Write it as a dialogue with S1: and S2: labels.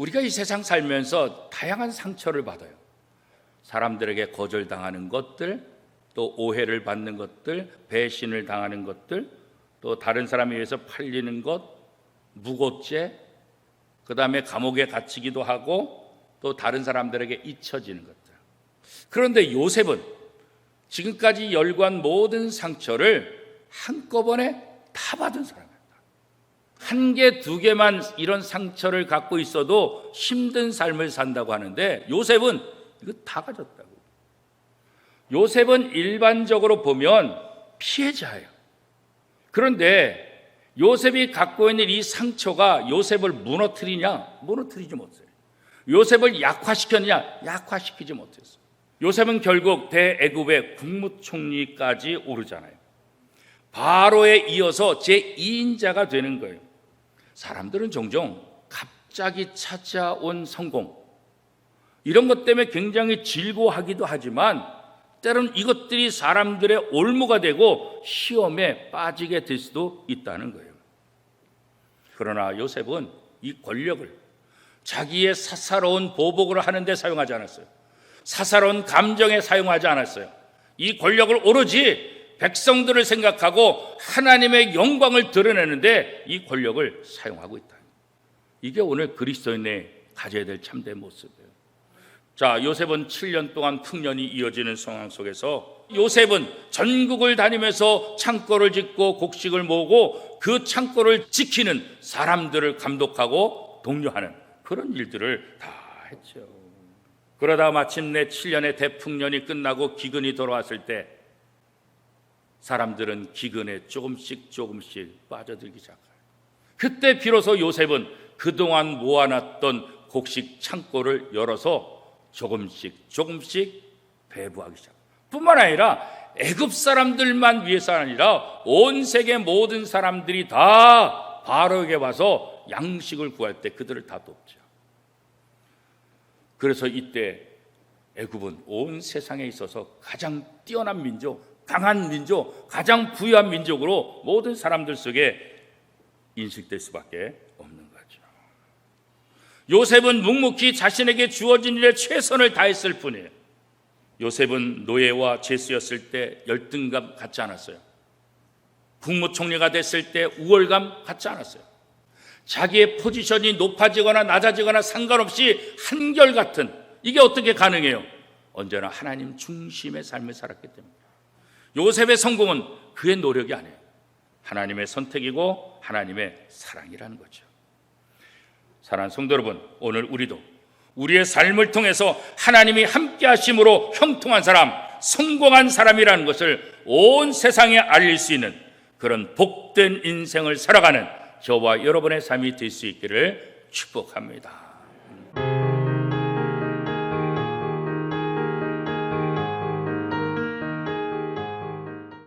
S1: 우리가 이 세상 살면서 다양한 상처를 받아요. 사람들에게 거절당하는 것들, 또 오해를 받는 것들, 배신을 당하는 것들, 또 다른 사람에 의해서 팔리는 것, 무고죄, 그 다음에 감옥에 갇히기도 하고 또 다른 사람들에게 잊혀지는 것들. 그런데 요셉은 지금까지 열관 모든 상처를 한꺼번에 다 받은 사람입니다. 한 개, 두 개만 이런 상처를 갖고 있어도 힘든 삶을 산다고 하는데 요셉은 이거 다 가졌다고. 요셉은 일반적으로 보면 피해자예요. 그런데 요셉이 갖고 있는 이 상처가 요셉을 무너뜨리냐? 무너뜨리지 못해요. 요셉을 약화시켰냐? 약화시키지 못했어. 요셉은 결국 대애굽의 국무총리까지 오르잖아요. 바로에 이어서 제2인자가 되는 거예요. 사람들은 종종 갑자기 찾아온 성공, 이런 것 때문에 굉장히 즐거워하기도 하지만 때로는 이것들이 사람들의 올무가 되고 시험에 빠지게 될 수도 있다는 거예요. 그러나 요셉은 이 권력을 자기의 사사로운 보복을 하는데 사용하지 않았어요. 사사로운 감정에 사용하지 않았어요. 이 권력을 오로지 백성들을 생각하고 하나님의 영광을 드러내는데 이 권력을 사용하고 있다. 이게 오늘 그리스도인의 가져야 될 참된 모습이에요. 자, 요셉은 7년 동안 풍년이 이어지는 상황 속에서 요셉은 전국을 다니면서 창고를 짓고 곡식을 모으고 그 창고를 지키는 사람들을 감독하고 독려하는 그런 일들을 다 했죠. 그러다 마침내 7년의 대풍년이 끝나고 기근이 돌아왔을 때 사람들은 기근에 조금씩 조금씩 빠져들기 시작해요. 그때 비로소 요셉은 그동안 모아놨던 곡식 창고를 열어서 조금씩 조금씩 배부하기 시작. 뿐만 아니라 애굽 사람들만 위해서 아니라 온 세계 모든 사람들이 다 바로에게 와서 양식을 구할 때 그들을 다 돕죠. 그래서 이때 애굽은 온 세상에 있어서 가장 뛰어난 민족, 강한 민족, 가장 부유한 민족으로 모든 사람들 속에 인식될 수밖에 없는 거죠. 요셉은 묵묵히 자신에게 주어진 일에 최선을 다했을 뿐이에요. 요셉은 노예와 죄수였을 때 열등감 갖지 않았어요. 국무총리가 됐을 때 우월감 갖지 않았어요. 자기의 포지션이 높아지거나 낮아지거나 상관없이 한결같은 이게 어떻게 가능해요? 언제나 하나님 중심의 삶을 살았기 때문에. 요셉의 성공은 그의 노력이 아니에요. 하나님의 선택이고 하나님의 사랑이라는 거죠. 사랑하는 성도 여러분, 오늘 우리도 우리의 삶을 통해서 하나님이 함께 하심으로 형통한 사람, 성공한 사람이라는 것을 온 세상에 알릴 수 있는 그런 복된 인생을 살아가는 저와 여러분의 삶이 될 수 있기를 축복합니다.